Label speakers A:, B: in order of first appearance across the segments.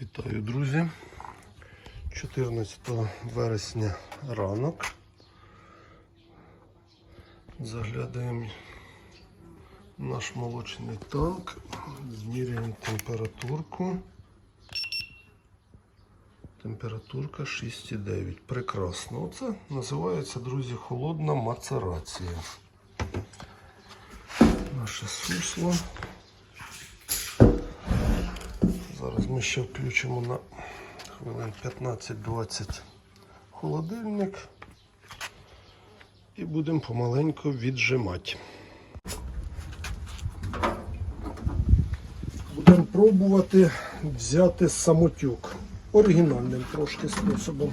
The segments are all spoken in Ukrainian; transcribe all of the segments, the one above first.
A: Вітаю, друзі. 14 вересня ранок. Заглядаємо наш молочний танк, зміряємо температурку. Температурка 6,9. Прекрасно. Оце називається, друзі, холодна мацерація. Наше сусло. Зараз ми ще включимо на хвилин 15-20 холодильник і будемо помаленьку віджимати. Будемо пробувати взяти самотюк оригінальним трошки способом.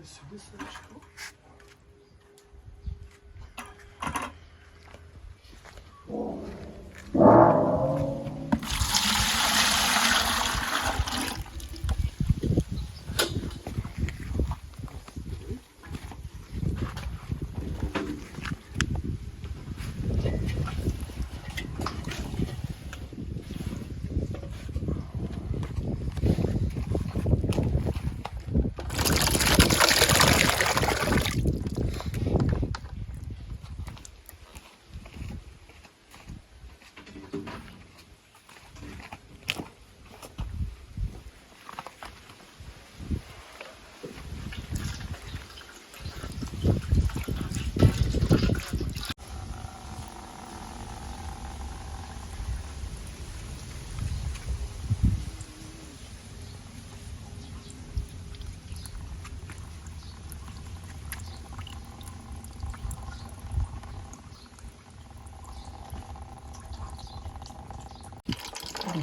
A: Знімай сюди сорочку.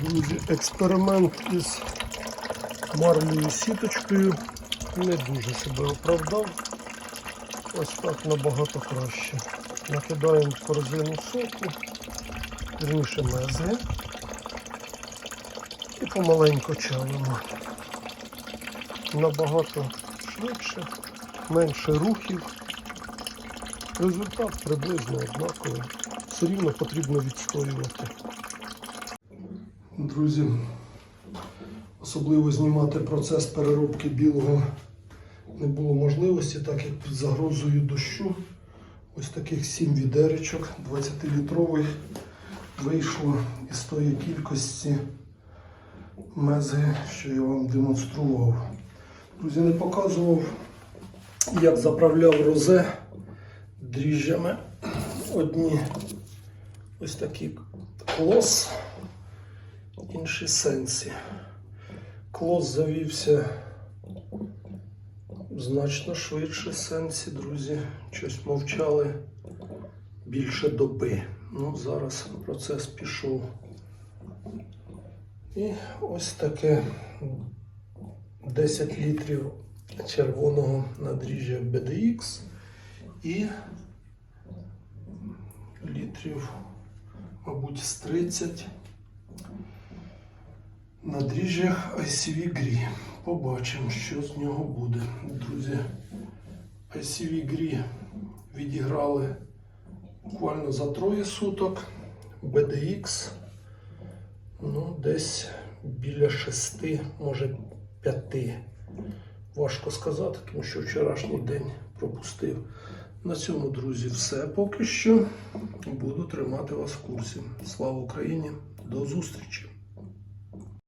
A: Друзі, експеримент із марлею сіточкою не дуже себе оправдав. Ось так набагато краще. Накидаємо в корзину соку, вірніше мезги і помаленько чавимо. Набагато швидше, менше рухів. Результат приблизно однаковий. Все рівно потрібно відстоювати. Друзі, особливо знімати процес переробки білого не було можливості, так як під загрозою дощу ось таких 7 відеречок 20-літрових вийшло із тої кількості мези, що я вам демонстрував. Друзі, не показував, як заправляв розе дріжджами. Одні ось такі клос інші сенсі. Клос завівся значно швидше сенсі, друзі. Щось мовчали більше доби. Ну, зараз процес пішов. І ось таке 10 літрів червоного надріжжя BDX і літрів, мабуть, з 30 на дріжджах ICV Gree. Побачимо, що з нього буде. Друзі, ICV Gree відіграли буквально за троє суток. BDX ну, десь біля шести, може п'яти. Важко сказати, тому що вчорашній день пропустив. На цьому, друзі, все поки що. Буду тримати вас в курсі. Слава Україні! До зустрічі!